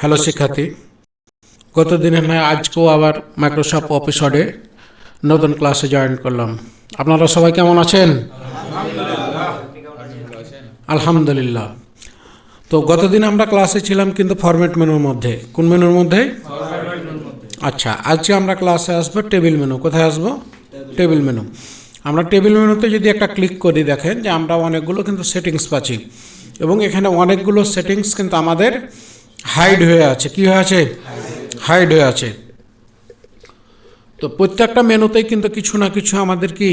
Hello শিক্ষার্থী। গত দিনে নয় আজকেও আবার মাইক্রোসফট অফিসরে নতুন ক্লাসে জয়েন করলাম। আপনারা সবাই কেমন আছেন? আলহামদুলিল্লাহ। তো গতদিন আমরা ক্লাসে ছিলাম কিন্তু ফরম্যাট মেনুর মধ্যে। কোন মেনুর মধ্যে? আচ্ছা আজকে আমরা ক্লাসে আসব টেবিল মেনু কোথায় আসব? টেবিল মেনু আমরা টেবিল মেনুতে যদি একটা ক্লিক করি দেখেন যে আমরা অনেকগুলো কিন্তু সেটিংস পাচ্ছি। এবং এখানে অনেকগুলো সেটিংস কিন্তু আমাদের হাইড হয়ে আছে। কি হয়ে আছে? হাইড হয়ে আছে। তো প্রত্যেকটা মেনুতেই কিন্তু কিছু না কিছু আমাদের কি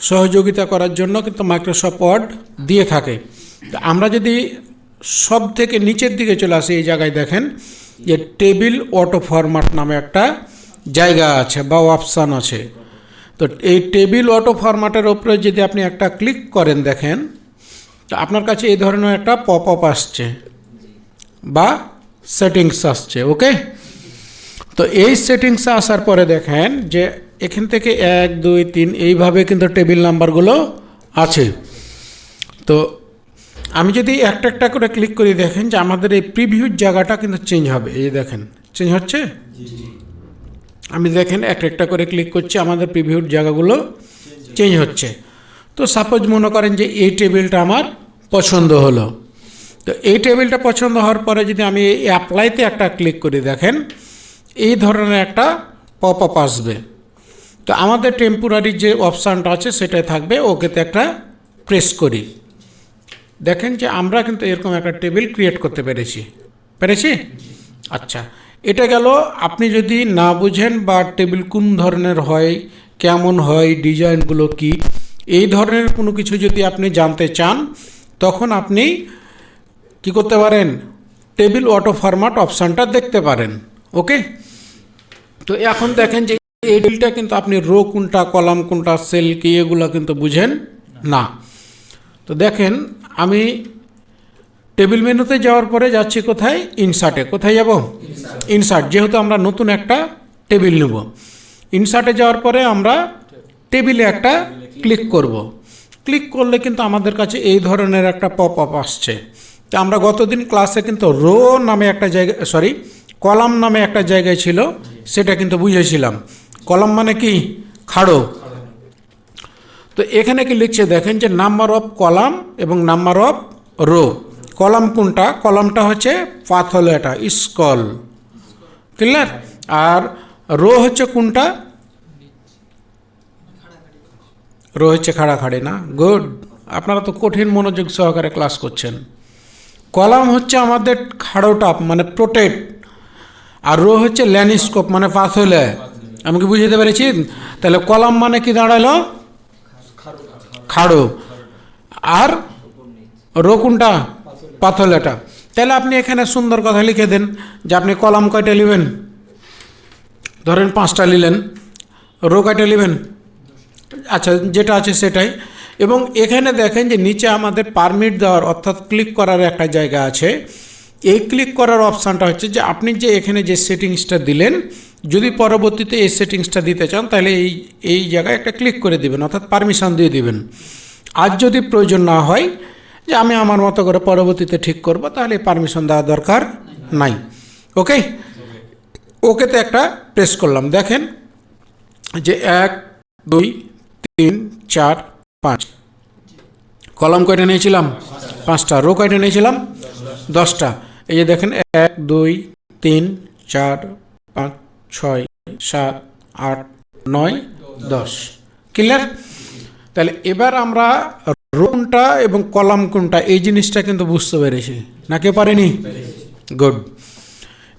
সহযোগিতা করার জন্য কিন্তু মাইক্রোসফট ওয়ার্ড দিয়ে থাকে। তো আমরা যদি সব থেকে নিচের দিকে চলে আসি, এই জায়গায় দেখেন যে টেবিল অটো ফরম্যাট নামে একটা জায়গা আছে বা অপশান আছে। তো এই টেবিল অটো ফরম্যাটের ওপরে যদি আপনি একটা ক্লিক করেন দেখেন, তো আপনার কাছে এই ধরনের একটা পপ আপ আসছে। বা সেটিংস আসছে ওকে তো এই সেটিংস আসার পরে দেখেন যে এখান থেকে এক দুই তিন এইভাবে কিন্তু টেবিল নাম্বারগুলো আছে। তো আমি যদি একটা একটা করে ক্লিক করি দেখেন যে আমাদের এই প্রিভিউর জায়গাটা কিন্তু চেঞ্জ হবে। এই দেখেন চেঞ্জ হচ্ছে? আমি দেখেন একটা একটা করে ক্লিক করছি আমাদের প্রিভিউর জায়গাগুলো চেঞ্জ হচ্ছে। তো সাপোজ মনে করেন যে এই টেবিলটা আমার পছন্দ হলো। তো এই টেবিলটা পছন্দ হওয়ার পরে যদি আমি এই অ্যাপ্লাইতে একটা ক্লিক করি, দেখেন, এই ধরনের একটা পপ আপ আসবে। তো আমাদের টেম্পোরারি যে অপশানটা আছে, সেটাই থাকবে, ওকেতে একটা প্রেস করি। দেখেন যে আমরা কিন্তু এরকম একটা টেবিল ক্রিয়েট করতে পেরেছি। পেরেছি? আচ্ছা এটা গেল, আপনি যদি না বুঝেন বা টেবিল কোন ধরনের হয়, কেমন হয়, ডিজাইনগুলো কি, এই ধরনের কোনো কিছু যদি আপনি জানতে চান, তখন আপনি কি করতে পারেন? টেবিল অটো ফরম্যাট অপশানটা দেখতে পারেন ওকে তো এখন দেখেন যে এই টেবিলটা কিন্তু আপনি রো কোনটা কলাম কোনটা সেল কি এগুলো কিন্তু বুঝেন না। তো দেখেন আমি টেবিল মেনুতে যাওয়ার পরে যাচ্ছি কোথায়? ইনসার্টে কোথায় যাব? ইনসার্ট যেহেতু আমরা নতুন একটা টেবিল নেব। ইনসার্টে যাওয়ার পরে আমরা টেবিলে একটা ক্লিক করব। ক্লিক করলে কিন্তু আমাদের কাছে এই ধরনের একটা পপ আপ আসছে। তো আমরা গতদিন ক্লাসে কিন্তু রো নামে একটা জায়গা সরি কলাম নামে একটা জায়গায় ছিল, সেটা কিন্তু বুঝেছিলাম। কলাম মানে কি? খাড়ো। তো এখানে কি লিখছে দেখেন যে নাম্বার অফ কলাম এবং নাম্বার অফ রো। কলাম কোনটা? কলামটা হচ্ছে পাথ এটা স্কল। ক্লিয়ার? আর রো হচ্ছে কোনটা? রো হচ্ছে খাড়াখাড়ি না? গুড। আপনারা তো কঠিন মনোযোগ সহকারে ক্লাস করছেন। কলাম হচ্ছে আমাদের খাড়োটাপ মানে প্রোটেক্ট আর রো হচ্ছে ল্যান্ডস্কোপ মানে পাথ হলে আমি কি বুঝতে পেরেছি? তাহলে কলাম মানে কি দাঁড়াল? খাড়ো। আর রো কোনটা? পাথলেটা। তাহলে আপনি এখানে সুন্দর কথা লিখে দেন, যে আপনি কলাম কয়টা নেবেন ধরেন পাঁচটা নিলেন রো কয়টা নেবেন আচ্ছা যেটা আছে সেটাই। এবং এখানে দেখেন যে নিচে আমাদের পারমিট দেওয়ার অর্থাৎ ক্লিক করার একটা জায়গা আছে। এই ক্লিক করার অপশানটা হচ্ছে যে আপনি যে এখানে যে সেটিংসটা দিলেন, যদি পরবর্তীতে এই সেটিংসটা দিতে চান, তাহলে এই এই জায়গায় একটা ক্লিক করে দিবেন, অর্থাৎ পারমিশন দিয়ে দিবেন। আর যদি প্রয়োজন না হয়, যে আমি আমার মতো করে পরবর্তীতে ঠিক করব, তাহলে পারমিশন দেওয়া দরকার নাই। ওকে ওকেতে একটা প্রেস করলাম। দেখেন যে এক, দুই, তিন, চার পাঁচ। কলম কয়টা নিয়েছিলাম? পাঁচটা। রো কয়টা নিয়েছিলাম? দশটা। এই যে দেখেন, এক, দুই, তিন, চার, পাঁচ, ছয়, সাত, আট, নয়, দশ। ক্লিয়ার তাহলে এবার আমরা রো কোনটা এবং কলাম কোনটা, এই জিনিসটা কিন্তু বুঝতে পেরেছি। না কেউ পারেনি? গুড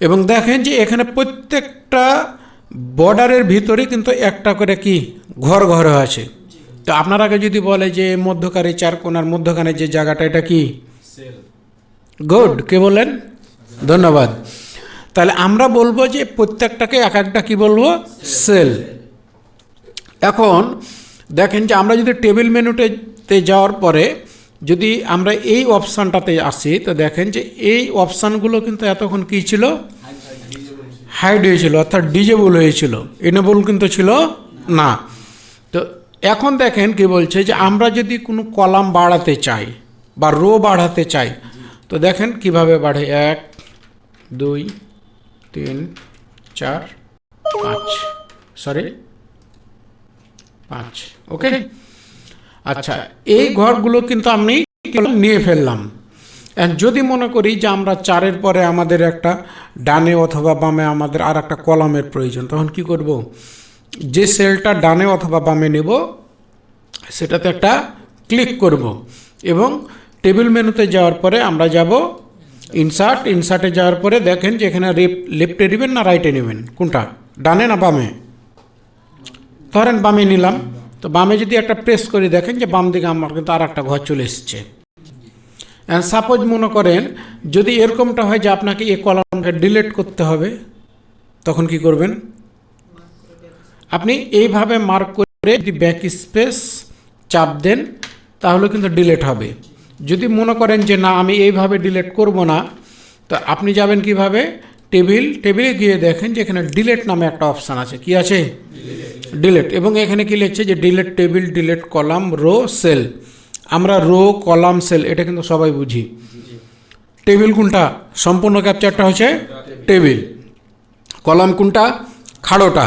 এবং দেখেন যে এখানে প্রত্যেকটা বর্ডারের ভিতরে কিন্তু একটা করে কি? ঘর ঘর আছে। তো আপনার আগে যদি বলে যে মধ্যকারে চার কোনার মধ্যখানে যে জায়গাটা, এটা কি? গুড কে বলেন ধন্যবাদ। তাহলে আমরা বলব যে প্রত্যেকটাকে এক একটা কি বলব? সেল এখন দেখেন যে আমরা যদি টেবিল মেনুতে যাওয়ার পরে যদি আমরা এই অপশানটাতে আসি, তো দেখেন যে এই অপশানগুলো কিন্তু এতক্ষণ কী ছিল? হাইড হয়েছিল, অর্থাৎ ডিজেবল হয়েছিল। এনেবল কিন্তু ছিল না। এখন দেখেন কি বলছে যে আমরা যদি কোনো কলাম বাড়াতে চাই বা রো বাড়াতে চাই তো দেখেন কীভাবে বাড়ে? এক দুই তিন চার পাঁচ। সরি পাঁচ। ওকে আচ্ছা এই ঘরগুলো কিন্তু আমি নিয়ে ফেললাম। যদি মনে করি যে আমরা চারের পরে আমাদের একটা ডানে অথবা বামে আমাদের আর একটা কলামের প্রয়োজন তখন কি করব? যে সেলটা ডানে অথবা বামে নেব, সেটাতে একটা ক্লিক করব এবং টেবিল মেনুতে যাওয়ার পরে আমরা যাব ইনসার্ট। ইনসার্টে যাওয়ার পরে দেখেন যে এখানে লেফটে নেবেন না রাইটে নেবেন? কোনটা? ডানে না বামে? ধরেন বামে নিলাম। তো বামে যদি একটা প্রেস করে দেখেন যে বাম দিকে আমার কিন্তু আর একটা ঘর চলে এসছে। সাপোজ মনে করেন যদি এরকমটা হয় যে আপনাকে এই কলামটা ডিলিট করতে হবে, তখন কি করবেন? আপনি এইভাবে মার্ক করে যদি ব্যাক স্পেস চাপ দেন তাহলে কিন্তু ডিলেট হবে। যদি মনে করেন যে না আমি এইভাবে ডিলেট করব না তো আপনি যাবেন কীভাবে? টেবিল টেবিলে গিয়ে দেখেন যে এখানে ডিলেট নামে একটা অপশান আছে। কি আছে? ডিলেট এবং এখানে কি লিখছে যে delete table delete column row cell আমরা রো কলাম সেল এটা কিন্তু সবাই বুঝি। টেবিল কোনটা? সম্পূর্ণ ক্যাপচারটা হচ্ছে টেবিল কলাম কোনটা? খাড়োটা।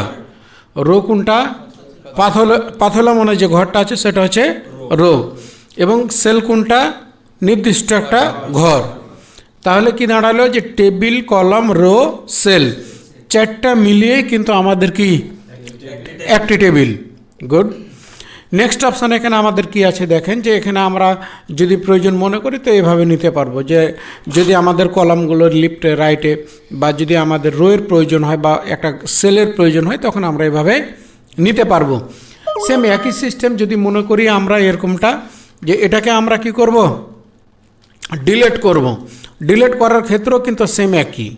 রো কোনটা পাথলা মনে যে ঘরটা আছে, সেটা হচ্ছে রো। এবং সেল কোনটা নির্দিষ্ট একটা ঘর। তাহলে কি দাঁড়াল যে টেবিল, কলম, রো, সেল, চারটা মিলিয়ে কিন্তু আমাদের কি? একটি টেবিল। গুড। নেক্সট অপশান এখানে আমাদের কি আছে দেখেন যে এখানে আমরা যদি প্রয়োজন মনে করি তো এভাবে নিতে পারব যে যদি আমাদের কলামগুলো লিফটে রাইটে বা যদি আমাদের রোয়ের প্রয়োজন হয় বা একটা সেলের প্রয়োজন হয় তখন আমরা এভাবে নিতে পারব। সেম একই সিস্টেম যদি মনে করি আমরা এরকমটা যে এটাকে আমরা কি করব? ডিলেট করব। ডিলেট করার ক্ষেত্রেও কিন্তু সেম একই।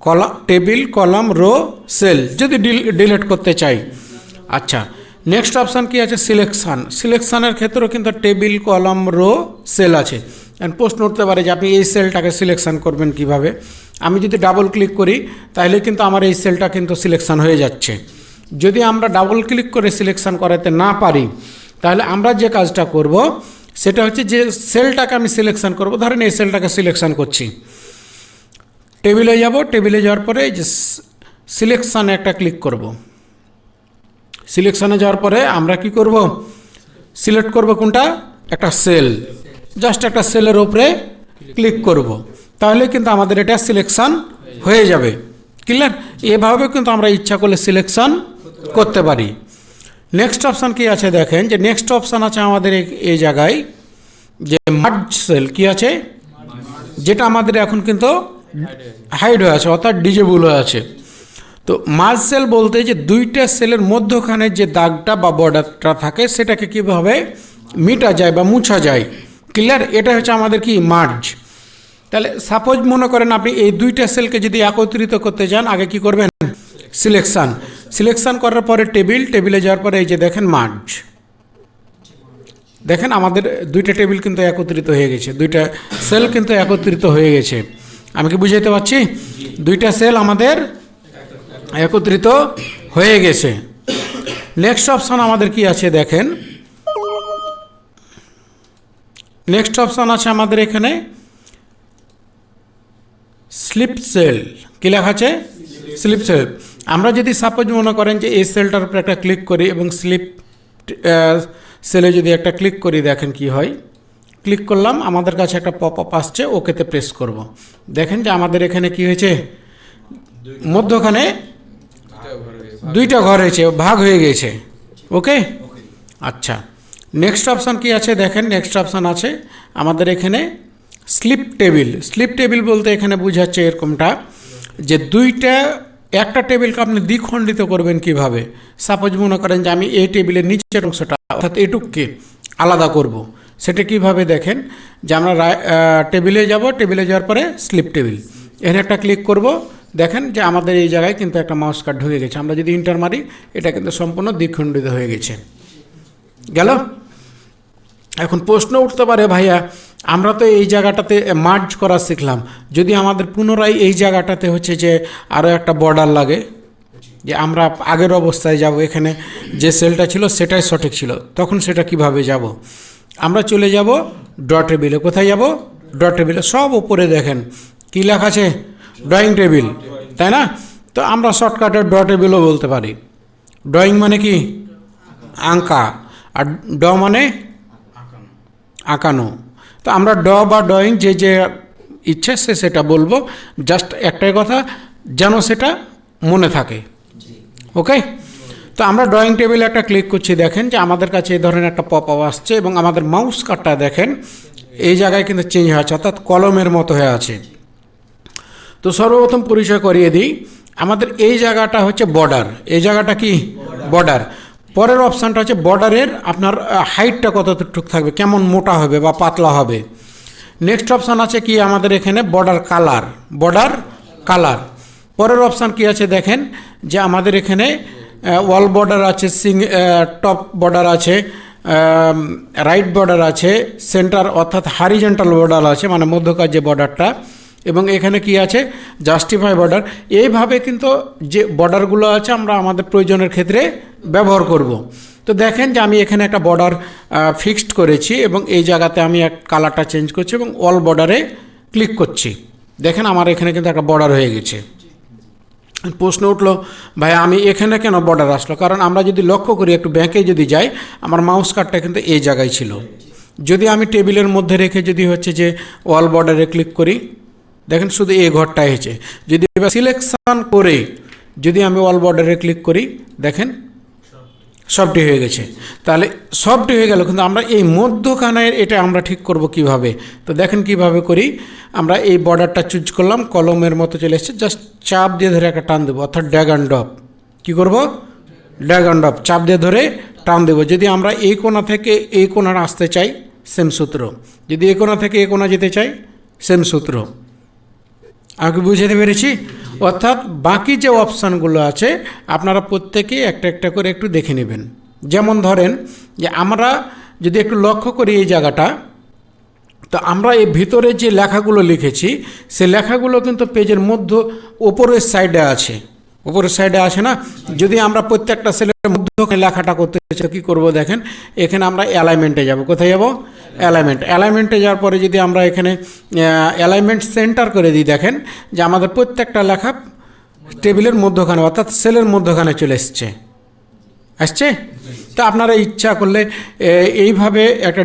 কলা টেবিল কলাম রো সেল যদি ডিলেট করতে চাই। আচ্ছা নেক্সট অপশান কি আছে? সিলেকশান সিলেকশানের ক্ষেত্রেও কিন্তু টেবিল কলাম রো সেল আছে। অ্যান্ড প্রশ্ন উঠতে পারে যে আপনি এই সেলটাকে সিলেকশান করবেন কীভাবে? আমি যদি ডাবল ক্লিক করি তাহলে কিন্তু আমার এই সেলটা কিন্তু সিলেকশান হয়ে যাচ্ছে। যদি আমরা ডাবল ক্লিক করে সিলেকশান করাতে না পারি তাহলে আমরা যে কাজটা করব, সেটা হচ্ছে যে সেলটাকে আমি সিলেকশান করব, ধরেন এই সেলটাকে সিলেকশান করছি। টেবিলে যাব টেবিলে যাওয়ার পরে যে সিলেকশানে একটা ক্লিক করব। সিলেকশানে যাওয়ার পরে আমরা কি করব? সিলেক্ট করব কোনটা? একটা সেল জাস্ট একটা সেলের উপরে ক্লিক করব। তাহলে কিন্তু আমাদের এটা সিলেকশান হয়ে যাবে। ক্লিয়ার এভাবে কিন্তু আমরা ইচ্ছা করলে সিলেকশান করতে পারি। নেক্সট অপশান কি আছে দেখেন? যে নেক্সট অপশান আছে আমাদের এই- জায়গায় যে মার্জ সেল কি আছে? যেটা আমাদের এখন কিন্তু হাইড হয়ে আছে, অর্থাৎ ডিজেবল হয়ে আছে। তো মার্জ সেল বলতে যে দুইটা সেলের মধ্যখানে যে দাগটা বা বর্ডারটা থাকে, সেটাকে কীভাবে মিটা যায় বা মুছা যায়? ক্লিয়ার এটা হচ্ছে আমাদের কি? মার্জ তাহলে সাপোজ মনে করেন আপনি এই দুইটা সেলকে যদি একত্রিত করতে যান, আগে কি করবেন? সিলেকশান সিলেকশান করার পরে টেবিল টেবিলে যাওয়ার পরে এই যে দেখেন মার্জ দেখেন আমাদের দুইটা টেবিল কিন্তু একত্রিত হয়ে গেছে। দুইটা সেল কিন্তু একত্রিত হয়ে গেছে। আমি কি বুঝাইতে পারছি? দুইটা সেল আমাদের একত্রিত হয়ে গেছে। নেক্সট অপশান আমাদের কি আছে দেখেন? নেক্সট অপশান আছে আমাদের এখানে স্লিপ সেল কী লেখা আছে? স্লিপ সেল আমরা যদি সাপোজ মনে করেন যে এই সেলটার উপরে একটা ক্লিক করি এবং স্লিপ সেলে যদি একটা ক্লিক করি, দেখেন কি হয়? ক্লিক করলাম, আমাদের কাছে একটা পপ আপ আসছে, ওকেতে প্রেস করব। দেখেন যে আমাদের এখানে কি হয়েছে? মধ্যখানে দুইটা ঘর হয়েছে ভাগ হয়ে গেছে। ওকে আচ্ছা। নেক্সট অপশান কি আছে? দেখেন নেক্সট অপশান আছে আমাদের এখানে স্লিপ টেবিল স্লিপ টেবিল বলতে এখানে বোঝাচ্ছে এরকমটা যে দুইটা একটা টেবিলকে আপনি দ্বিখণ্ডিত করবেন কীভাবে? সাপোজ মনে করেন যে আমি এই টেবিলের নিচের অংশটা অর্থাৎ এটুককে আলাদা করব। সেটা কীভাবে দেখেন? যে আমরা টেবিলে যাব টেবিলে যাওয়ার পরে স্লিপ টেবিল এখানে একটা ক্লিক করব দেখেন যে আমাদের এই জায়গায় কিন্তু একটা মাউস কার্ড ঢুকে গেছে। আমরা যদি ইন্টার মারি, এটা কিন্তু সম্পূর্ণ দ্বিখণ্ডিত হয়ে গেছে। গেল? এখন প্রশ্ন উঠতে পারে, ভাইয়া, আমরা তো এই জায়গাটাতে মার্জ করা শিখলাম। যদি আমাদের পুনরায় এই জায়গাটাতে হচ্ছে যে আরও একটা বর্ডার লাগে, যে আমরা আগের অবস্থায় যাব, এখানে যে সেলটা ছিল সেটাই সঠিক ছিল, তখন সেটা কীভাবে যাব? আমরা চলে যাব ডট টেবিলে কোথায় যাব? ডট টেবিলে সব উপরে দেখেন। কী লেখা আছে? ড্রয়িং টেবিল তাই না? তো আমরা শর্টকাটে ড্র টেবিলও বলতে পারি। ড্রয়িং মানে কি? আঁকা। আর ড মানে আঁকানো। তো আমরা ড বা ড্রয়িং যে যে ইচ্ছে সে সেটা বলব। জাস্ট একটাই কথা, যেন সেটা মনে থাকে। ওকে তো আমরা ড্রয়িং টেবিলে একটা ক্লিক করছি, দেখেন যে আমাদের কাছে এই ধরনের একটা পপ আপ আসছে এবং আমাদের মাউস কাটটা দেখেন, এই জায়গায় কিন্তু চেঞ্জ হয়েছে, অর্থাৎ কলমের মতো হয়ে আছে। তো সর্বপ্রথম পরিচয় করিয়ে দিই। আমাদের এই জায়গাটা হচ্ছে বর্ডার এই জায়গাটা কি? বর্ডার পরের অপশানটা হচ্ছে বর্ডারের আপনার হাইটটা কতটুকু থাকবে? কেমন মোটা হবে বা পাতলা হবে? নেক্সট অপশান আছে কি? আমাদের এখানে বর্ডার কালার বর্ডার কালার পরের অপশান কি আছে দেখেন? যে আমাদের এখানে ওয়াল বর্ডার আছে সিং টপ বর্ডার আছে রাইট বর্ডার আছে সেন্টার অর্থাৎ হারিজেন্টাল বর্ডার আছে মানে মধ্যকার যে বর্ডারটা এবং এখানে কি আছে? জাস্টিফাই বর্ডার এইভাবে কিন্তু যে বর্ডারগুলো আছে, আমরা আমাদের প্রয়োজনের ক্ষেত্রে ব্যবহার করব। তো দেখেন যে আমি এখানে একটা বর্ডার ফিক্সড করেছি এবং এই জায়গাতে আমি এক কালারটা চেঞ্জ করছি এবং অল বর্ডারে ক্লিক করছি। দেখেন আমার এখানে কিন্তু একটা বর্ডার হয়ে গেছে। প্রশ্ন উঠল, ভাই, আমি এখানে কেন বর্ডার আসলো? কারণ আমরা যদি লক্ষ্য করি, একটু ব্যাংকে যদি যাই, আমার মাউস কার্ডটা কিন্তু এই জায়গায় ছিল। যদি আমি টেবিলের মধ্যে রেখে যদি হচ্ছে যে ওয়াল বর্ডারে ক্লিক করি দেখেন শুধু এই ঘরটা হয়েছে। যদি এবার সিলেকশন করে, যদি আমি অল বর্ডারে ক্লিক করি, দেখেন সবটি হয়ে গেছে। তাহলে সবটি হয়ে গেল, কিন্তু আমরা এই মধ্যখানের এটা আমরা ঠিক করব কীভাবে? তো দেখেন কীভাবে করি। আমরা এই বর্ডারটা চুজ করলাম, কলমের মতো চলে এসেছে জাস্ট চাপ দিয়ে ধরে একটা টান দেবো, অর্থাৎ ড্যাগ অ্যান্ড ড্রপ কী করব? ড্যাগ অ্যান্ড চাপ দিয়ে ধরে টান দেবো। যদি আমরা এই কোণা থেকে এই কোণার আসতে চাই সেম সূত্র। যদি এই কোণা থেকে এই কোণা যেতে চাই সেম সূত্র। আমাকে বুঝাতে পেরেছি? অর্থাৎ বাকি যে অপশানগুলো আছে, আপনারা প্রত্যেকেই একটা একটা করে একটু দেখে নেবেন। যেমন ধরেন যে আমরা যদি একটু লক্ষ্য করি এই জায়গাটা, তো আমরা এই ভিতরে যে লেখাগুলো লিখেছি, সে লেখাগুলো কিন্তু পেজের মধ্য, ওপরের সাইডে আছে। ওপরের সাইডে আছে না। যদি আমরা প্রত্যেকটা সেলের মধ্যে লেখাটা করতে চাই, কী করব দেখেন, এখানে আমরা অ্যালাইনমেন্টে যাব। কোথায় যাব? অ্যালাইনমেন্ট অ্যালাইনমেন্টে যাওয়ার পরে যদি আমরা এখানে অ্যালাইনমেন্ট সেন্টার করে দিই, দেখেন, যে আমাদের প্রত্যেকটা লেখা টেবিলের মধ্যখানে, অর্থাৎ সেলের মধ্যখানে চলে এসছে। আসছে? তো আপনারা ইচ্ছা করলে এইভাবে একটা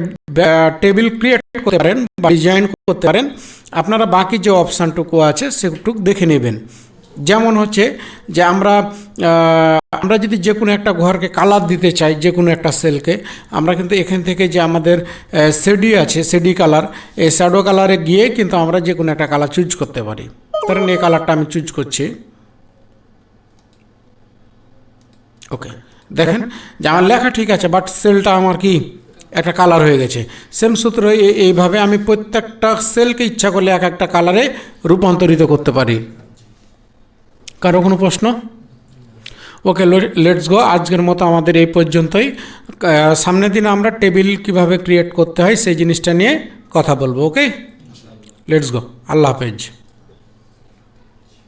টেবিল ক্রিয়েট করতে পারেন বা ডিজাইন করতে পারেন। আপনারা বাকি যে অপশানটুকু আছে, সেটুকু দেখে নেবেন। যেমন হচ্ছে যে আমরা আমরা যদি যে কোনো একটা ঘরকে কালার দিতে চাই, যে কোনো একটা সেলকে আমরা কিন্তু এখান থেকে যে আমাদের সেডি আছে সেডি কালার এই শ্যাডো কালারে গিয়ে কিন্তু আমরা যে কোনো একটা কালার চুজ করতে পারি। ধরেন এই কালারটা আমি চুজ করছি। ওকে দেখেন, যে আমার লেখা ঠিক আছে বাট সেলটা আমার কি? একটা কালার হয়ে গেছে। সেম সূত্র এইভাবে আমি প্রত্যেকটা সেলকে ইচ্ছা করলে এক একটা কালারে রূপান্তরিত করতে পারি। কারও কোনো প্রশ্ন? ওকে লেটস গো আজকের মতো আমাদের এই পর্যন্তই। সামনের দিন আমরা টেবিল কীভাবে ক্রিয়েট করতে হয় সেই জিনিসটা নিয়ে কথা বলব ওকে লেটস গো আল্লাহ হাফেজ।